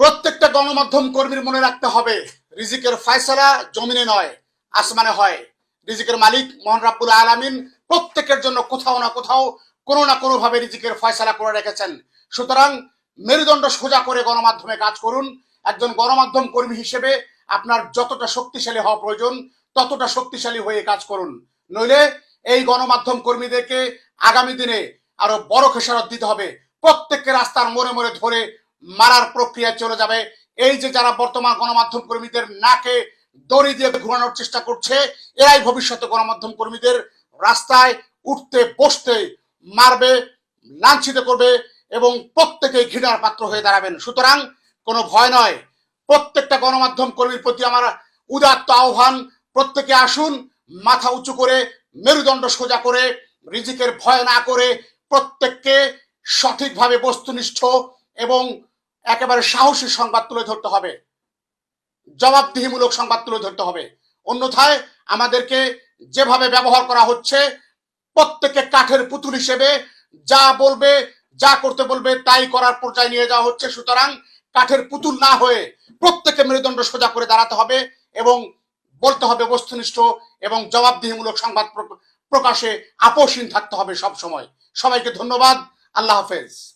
প্রত্যেকটা গণমাধ্যম কর্মীর মনে রাখতে হবে, রিজিকের ফয়সালা জমিনে নয়, আসমানে হয়। রিজিকের মালিক মোহন রাব্বুল আলামিন প্রত্যেকের জন্য কোথাও না কোথাও কোনো না কোনো ভাবে রিজিকের ফয়সালা করে রেখেছেন। সুতরাং মেরুদণ্ড সোজা করে গণমাধ্যমে কাজ করুন। একজন গণমাধ্যম কর্মী হিসেবে আপনার যতটা শক্তিশালী হওয়া প্রয়োজন, ততটা শক্তিশালী হয়ে কাজ করুন। নইলে এই গণমাধ্যম কর্মীদেরকে আগামী দিনে আরও বড় খেসারত দিতে হবে। প্রত্যেককে রাস্তার মোড়ে মোড়ে ধরে মারার প্রক্রিয়া চলে যাবে। এই যে যারা বর্তমান গণমাধ্যম কর্মীদের নাকে দড়ি দিয়ে ঘুরানোর চেষ্টা করছে, এরাই ভবিষ্যতে গণমাধ্যম কর্মীদের রাস্তায় উঠতে, বসতে, মারবে, লাঞ্ছিত করবে এবং প্রত্যেকে ঘৃণার পাত্র হয়ে দাঁড়াবেন। সুতরাং কোনো ভয় নয়, প্রত্যেকটা গণমাধ্যম কর্মীর প্রতি আমার উদাত্ত আহ্বান, প্রত্যেকে আসুন, মাথা উঁচু করে, মেরুদণ্ড সোজা করে, রিজিকের ভয় না করে প্রত্যেককে সঠিকভাবে বস্তুনিষ্ঠ এবং একেবারে সাহসী সংবাদ তুলে ধরতে হবে। জবাবদিহিমূলক সংবাদ তুলে ধরতে হবে। অন্যথায় আমাদেরকে যেভাবে ব্যবহার করা হচ্ছে প্রত্যেকে কাঠের পুতুল হিসেবে যা বলবে, যা করতে বলবে, তাই করার পর্যায়ে নিয়ে যাওয়া হচ্ছে। সুতরাং কাঠের পুতুল না হয়ে প্রত্যেকে মেরুদণ্ড সোজা করে দাঁড়াতে হবে এবং বলতে হবে বস্তুনিষ্ঠ এবং জবাবদিহিমূলক সংবাদ প্র- প্রকাশে আপোষহীন থাকতে হবে সব সময় সবাইকে ধন্যবাদ। আল্লাহ হাফেজ।